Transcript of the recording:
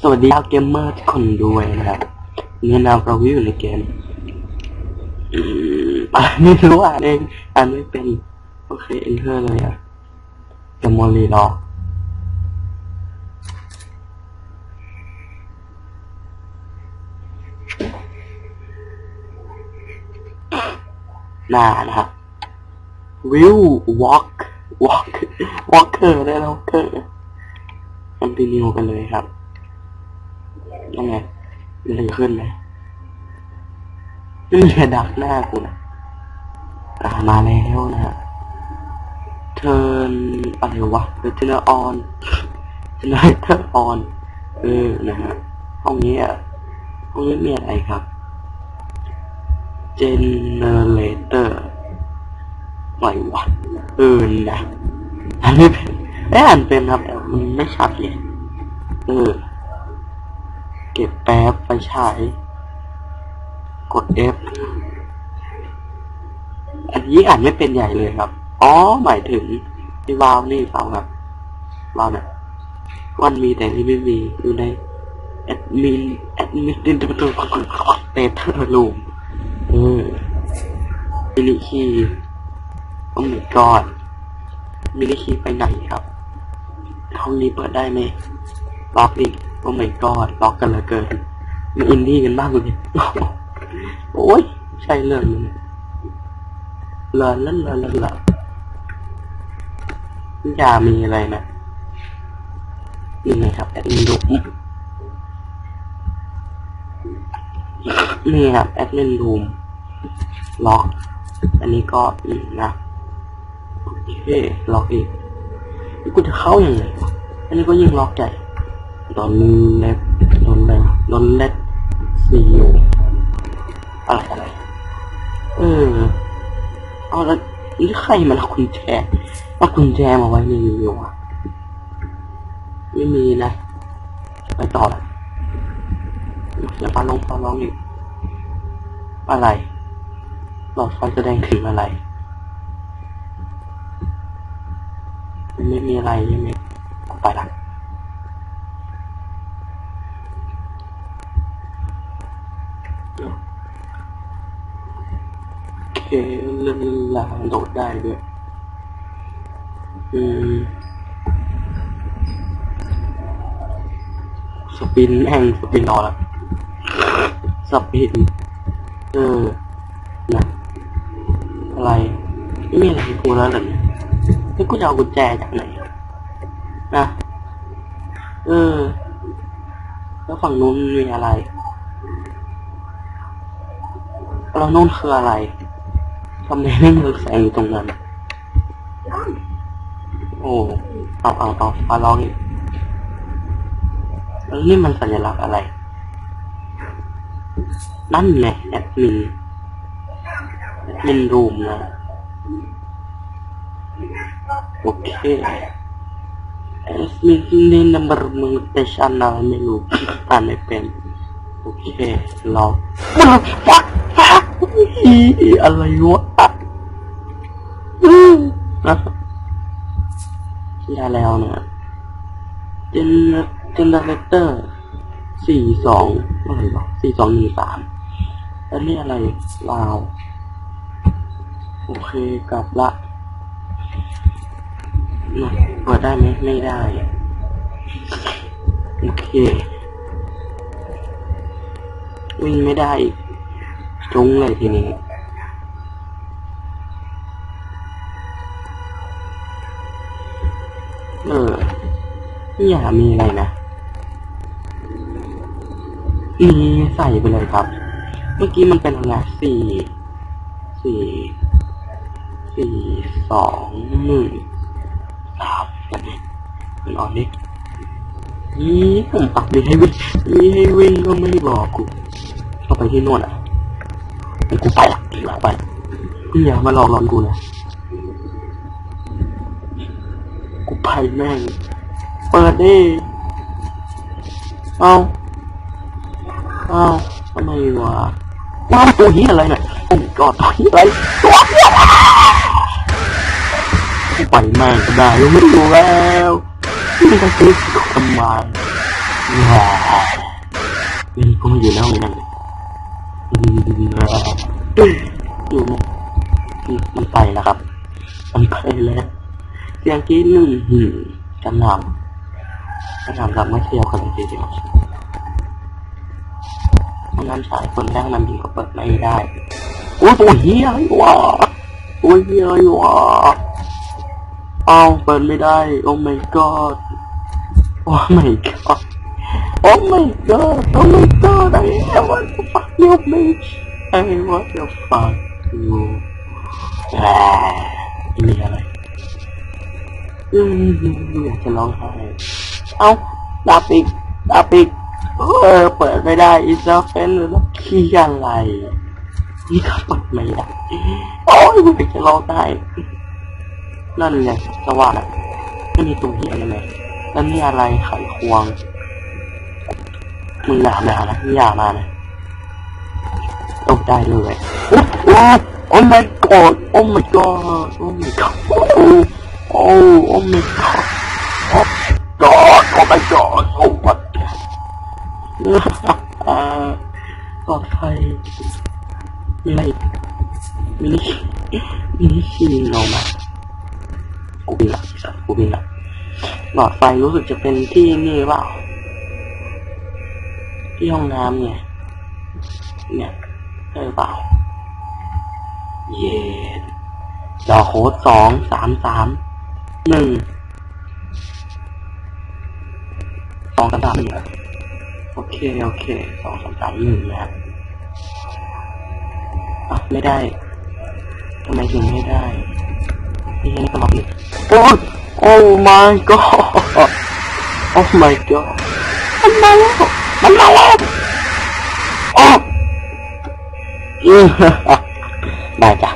สวัสดีชาเกมเมอร์ทุกคนด้วยนะครับเนื้อนามเราวิวในเกมอืมอ่านไม่รู้อ่านเองอ่านไม่เป็นโอเคเอนเตอร์เลยอะจะมอลีรอหน้านะครับวิว walk walk walker ได้แล้ว walker คอนติเนียกันเลยครับ ยังไงมีอะไรขึ้นไหมไม่มีใครดักหน้ากูนะอ่ามาแล้วนะฮะเทิร์นอะไรวะเทอร์ออนเทอร์ออนเออนะฮะห้องนี้อะห้องนี้มีอะไรครับ generator อะไรวะเออนะอ่านไม่เป็นไม่อ่านเป็นครับแต่มันไม่ชัดเลยเออ เก็บแป๊บไฟฉาย กด F อันนี้อ่านไม่เป็นใหญ่เลยครับ อ๋อ หมายถึงที่วาวนี่เปล่าครับวาวเนี่ยมันมีแต่ที่ไม่มีอยู่ในแอดมินแอดมินดินตัวตัวเตเตอร์ลูมเออมินิคีย์โอ้ my god มินิคีไปไหนครับห้องนี้เปิดได้ไหมล็อกดิ โอ้ my god ล็อกกันเหลือเกินมีอินดี้กันบ้างเลยโอ้ยใช่เรื่องนี้เลินเล่นเลินเล่นเลินอย่ามีอะไรนะนี่ไงครับแอดมินรูมนี่ครับแอดมินรูมล็อก อันนี้ก็อีกนะโอเคล็อกอีกกูจะเข้ายังไงอันนี้ก็ยิ่งล็อกให ญ่ดอนเล็บดอนเล็บดอนเล็บซีอูอะไรอะไรเออเอาแล้วนี่ใครมันเอากุญแจเอากุญแจมาไว้ในนี้วะไม่มีนะ ไปต่อละเดี๋ยวปาลงปาลองอีกอะไร หลอดไฟแสดงถึงอะไรไม่มีอะไรใช่ไหมเอาไปละ เคเรื่องลาโดดได้ด้วยอืมสปินแม่งสปินรอละสปินเออนะอะไรไม่มีอะไรกูแล้วเหรอเนี่ยแล้วกูจะเอากุญแจจากไหนนะเออ แล้วฝั่งนู้นมีอะไรแล้วนู้นคืออะไรำไมไม่มีแสงอยู่ตรงนั้น โอ้ เอาเอาเอาฟ้าร้องอีกแล้วนี่มันสัญลักษณ์อะไร นั่นไงแอดมินแอดมินรูมนะ โอเคแอดมินนี่นัมเบอร์มึงแต่ชันอะไรไม่รู้อ่านไม่เป็น โอเคเรอมันฟักฟัก อะไรวะอืมนะที่ได้แล้วเนี่ยเจนเจนเนเรเตอร์สี่สองอะไรวะสี่สองหนึ่งสามแล้วนี่อะไรลาว โอเคกลับละนะเปิดได้ไหมไม่ได้ โอเค วิ่งไม่ได้อีก จุ้งเลยทีนี้ เออไม่อยากมีอะไรนะ มีใส่ไปเลยครับ เมื่อกี้มันเป็นอะไรสี่ สี่ สี่ สอง หนึ่งสามเป็นออนนี้นี่ผมปักมีให้วิ่งมีให้วิ่งก็ไม่บอกกูเข้าไปที่น่นอะ กูไปละกูไปพี่อย่ามาหลอกหลอนกูนะกูไปแม่งเปิดดิเอาเอาทำไมวะว้าวตัวเฮียอะไรเนี่ยโอ้ยกอดตัวเฮียอะไรตัวเฮียกูไปแม่งก็ได้รู้ไม่รู้แล้วนี่มันจะซื้อทำไมว้ามันก็มาอยู่ในห้อง นั้นอยู่ในที่ที่ไปนะครับมันไปแล้วเสียงกรีนึ่งหืมกำนำกำนำกับไม่เที่ยวกันเลยทีเดียวห้องน้ำชายคนแรกนั้นยิงก็เปิดไม่ได้โอ้ยตัวเฮียไอ้วะตัวเฮียไอ้วะเอาเปิดไม่ได้ โอ้ my god โอ้ my god โอ้ my god โอ้ my god ไอ้ what the fuck you bitch I what the fuck you แหมมีอะไรอืมอยากจะร้องไห้ เอาดาบอีกดาบอีกเออ เปิดไม่ได้อีซอเฟนหรือว่าขี้อะไร นี่ก็เปิดไม่ได้โอ้ยอยากจะร้องไห้นั่นไงสว่านไม่มีตัวเหี้ยอะไรเลยแล้วนี่อะไรไขควง มึงอย่ามานะมึงอย่ามานะตกได้เลยโอ้โอ้โอ้ my god โอ้ my god โอ้ my god โอ้โอ้โอ้ my god โอ้ god โอ้ my god โอ้ my god อ่าปลอดภัยมีอะไรอีกมีนี่มีนี่ชิงเอามากูบินละกูบินละหลอดไฟรู้สึกจะเป็นที่นี่เปล่า ที่ห้องน้ำเนี่ย เนี่ยเออเปล่า เย็นดอโค้ดสองสามสามหนึ่งสองสามสามหนึ่งโอเค โอเคสองสามสามหนึ่งนะครับอะไม่ได้ทำไมถึงไม่ได้นี่นี่ก็ล็อกอีกโอ้โอ้ my god โอ้ my god มันมาแล้นาแล้วโอ้อืมได้จ้ะ